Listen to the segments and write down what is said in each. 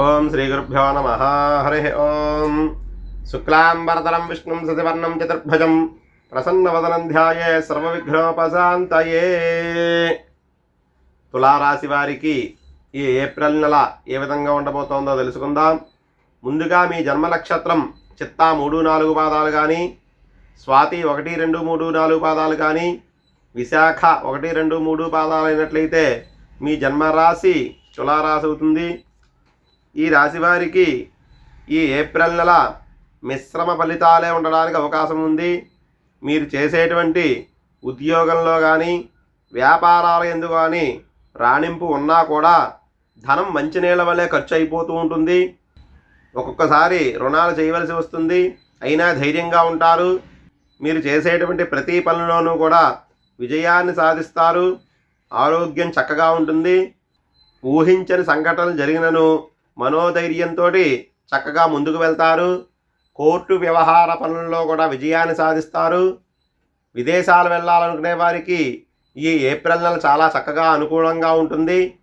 ఓం శ్రీ గురుభ్యో నమ. హరి ఓం. శుక్లాంబరతరం విష్ణుం సతివర్ణం చతుర్భజం. ప్రసన్నవదనం ధ్యాయే సర్వవిఘ్నోపశాంతయే. తులారాశి వారికి ఈ ఏప్రిల్ నెల ఏ విధంగా ఉండబోతోందో తెలుసుకుందాం. ముందుగా మీ జన్మ నక్షత్రం చిత్తా మూడు నాలుగు పాదాలు కానీ స్వాతి ఒకటి రెండు మూడు నాలుగు పాదాలు కానీ విశాఖ ఒకటి రెండు మూడు పాదాలు అయినట్లయితే మీ జన్మరాశి తులారాశి అవుతుంది. ఈ రాశి వారికి ఈ ఏప్రిల్ నెల మిశ్రమ ఫలితాలే ఉండడానికి అవకాశం ఉంది. మీరు చేసేటువంటి ఉద్యోగంలో కానీ వ్యాపారాల ఎందు కానీ రాణింపు ఉన్నా కూడా ధనం మంచినీళ్ళ వల్లే ఖర్చు అయిపోతూ ఉంటుంది. ఒక్కొక్కసారి రుణాలు చేయవలసి వస్తుంది. అయినా ధైర్యంగా ఉంటారు. మీరు చేసేటువంటి ప్రతి పనుల్లోనూ కూడా విజయాన్ని సాధిస్తారు. ఆరోగ్యం చక్కగా ఉంటుంది. ఊహించని సంఘటనలు జరిగినను మనోధైర్యంతో చక్కగా ముందుకు వెళ్తారు. కోర్టు వ్యవహార పనుల్లో కూడా విజయాన్ని సాధిస్తారు. విదేశాలు వెళ్ళాలనుకునే వారికి ఈ ఏప్రిల్ నెల చాలా చక్కగా అనుకూలంగా ఉంటుంది.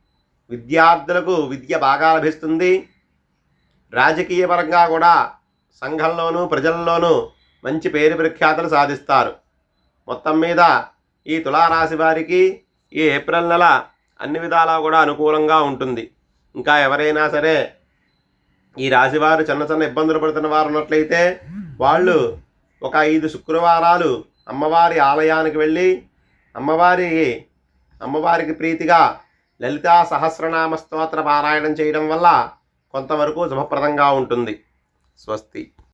విద్యార్థులకు విద్య బాగా లభిస్తుంది. రాజకీయ పరంగా కూడా సంఘంలోనూ ప్రజల్లోనూ మంచి పేరు ప్రఖ్యాతలు సాధిస్తారు. మొత్తం మీద ఈ తులారాశి వారికి ఈ ఏప్రిల్ నెల అన్ని విధాలా కూడా అనుకూలంగా ఉంటుంది. ఇంకా ఎవరైనా సరే ఈ రాశివారు చిన్న చిన్న ఇబ్బందులు పడుతున్న వారు ఉన్నట్లయితే వాళ్ళు ఒక ఐదు శుక్రవారాలు అమ్మవారి ఆలయానికి వెళ్ళి అమ్మవారి అమ్మవారికి ప్రీతిగా లలితా సహస్రనామ స్తోత్ర పారాయణం చేయడం వల్ల కొంతవరకు శుభప్రదంగా ఉంటుంది. స్వస్తి.